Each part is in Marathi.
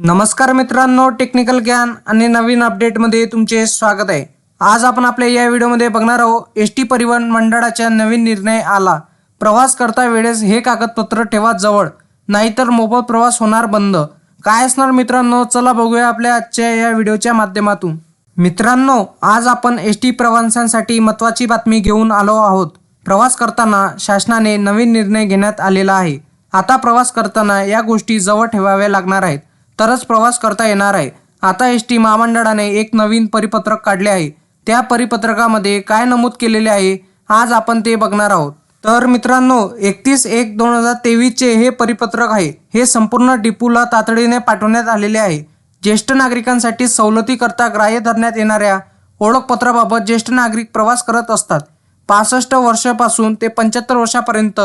नमस्कार मित्रांनो टेक्निकल ज्ञान आणि नवीन अपडेटमध्ये तुमचे स्वागत आहे. आज आपण आपल्या या व्हिडिओमध्ये बघणार आहोत एस टी परिवहन मंडळाचा नवीन निर्णय आला. प्रवास करता वेळेस हे कागदपत्र ठेवा जवळ नाहीतर मोफत प्रवास होणार बंद. काय असणार मित्रांनो चला बघूया आपल्या आजच्या या व्हिडिओच्या माध्यमातून. मित्रांनो आज आपण एस टी प्रवासांसाठी महत्त्वाची बातमी घेऊन आलो आहोत. प्रवास करताना शासनाने नवीन निर्णय घेण्यात आलेला आहे. आता प्रवास करताना या गोष्टी जवळ ठेवाव्या लागणार आहेत. तरच प्रवास करता येणार आहे. आता एस टी महामंडळाने एक नवीन परिपत्रक काढले आहे. त्या परिपत्रकामध्ये काय नमूद केलेले आहे आज आपण ते बघणार आहोत. तर मित्रांनो एकतीस एक दोन हजार तेवीसचे हे परिपत्रक आहे. हे संपूर्ण डिपूला तातडीने पाठवण्यात आलेले आहे. ज्येष्ठ नागरिकांसाठी सवलतीकरता ग्राह्य धरण्यात येणाऱ्या ओळखपत्राबाबत ज्येष्ठ नागरिक प्रवास करत असतात. पासष्ट वर्षापासून ते पंच्याहत्तर वर्षापर्यंत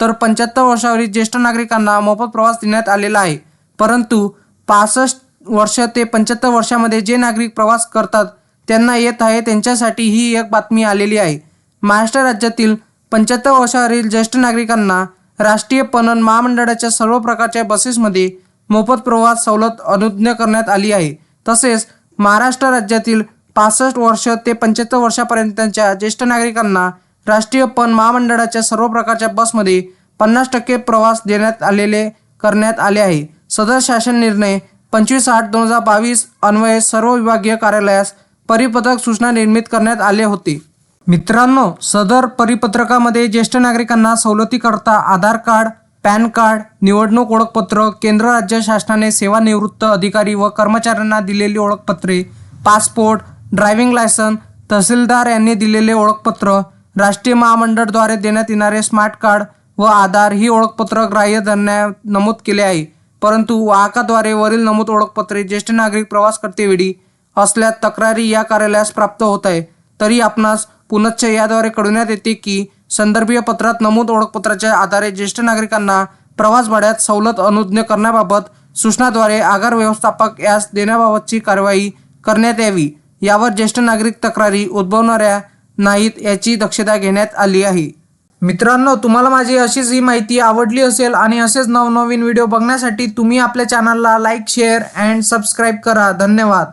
तर पंच्याहत्तर वर्षावरील ज्येष्ठ नागरिकांना मोफत प्रवास देण्यात आलेला आहे. परंतु पासष्ट वर्ष ते पंच्याहत्तर वर्षामध्ये जे नागरिक प्रवास करतात त्यांना येत आहे त्यांच्यासाठी ही एक बातमी आलेली आहे. महाराष्ट्र राज्यातील पंच्याहत्तर वर्षावरील ज्येष्ठ नागरिकांना राष्ट्रीय पणन महामंडळाच्या सर्व प्रकारच्या बसेसमध्ये मोफत प्रवास सवलत अनुज्ञ करण्यात आली आहे. तसेच महाराष्ट्र राज्यातील पासष्ट वर्ष ते पंच्याहत्तर वर्षापर्यंतच्या ज्येष्ठ नागरिकांना राष्ट्रीय पण महामंडळाच्या सर्व प्रकारच्या बसमध्ये पन्नास टक्के प्रवास देण्यात आलेले करण्यात आले आहे. सदर शासन निर्णय पंचवीस आठ दोन हजार बावीस अन्वये सर्व विभागीय कार्यालयास परिपत्रक सूचना निर्मित करण्यात आले होते. मित्रांनो सदर परिपत्रकामध्ये ज्येष्ठ नागरिकांना सवलतीकरता आधार कार्ड पॅन कार्ड निवडणूक ओळखपत्र केंद्र राज्य शासनाने सेवानिवृत्त अधिकारी व कर्मचाऱ्यांना दिलेली ओळखपत्रे पासपोर्ट ड्रायव्हिंग लायसन तहसीलदार यांनी दिलेले ओळखपत्र राष्ट्रीय महामंडळद्वारे देण्यात येणारे स्मार्ट कार्ड व आधार ही ओळखपत्र ग्राह्य धरण्यात नमूद केले आहे. परंतु वाहकाद्वारे वरील नमूद ओळखपत्रे ज्येष्ठ नागरिक प्रवास करतेवेळी असल्यास तक्रारी या कार्यालयास प्राप्त होत आहे. तरी आपणास पुनश्च याद्वारे कळविण्यात येते की संदर्भीय पत्रात नमूद ओळखपत्राच्या आधारे ज्येष्ठ नागरिकांना प्रवास भाड्यात सवलत अनुज्ञ करण्याबाबत सूचनाद्वारे आगार व्यवस्थापक यास देण्याबाबतची कारवाई करण्यात यावी. यावर ज्येष्ठ नागरिक तक्रारी उद्भवणाऱ्या नाहीत याची दक्षता घेण्यात आली आहे. मित्रांनो तुम्हाला माझी अशीच ही माहिती आवडली असेल आणि असेच नवनवीन व्हिडिओ बघण्यासाठी तुम्ही आपल्या चॅनलला लाईक शेअर अँड सबस्क्राईब करा. धन्यवाद.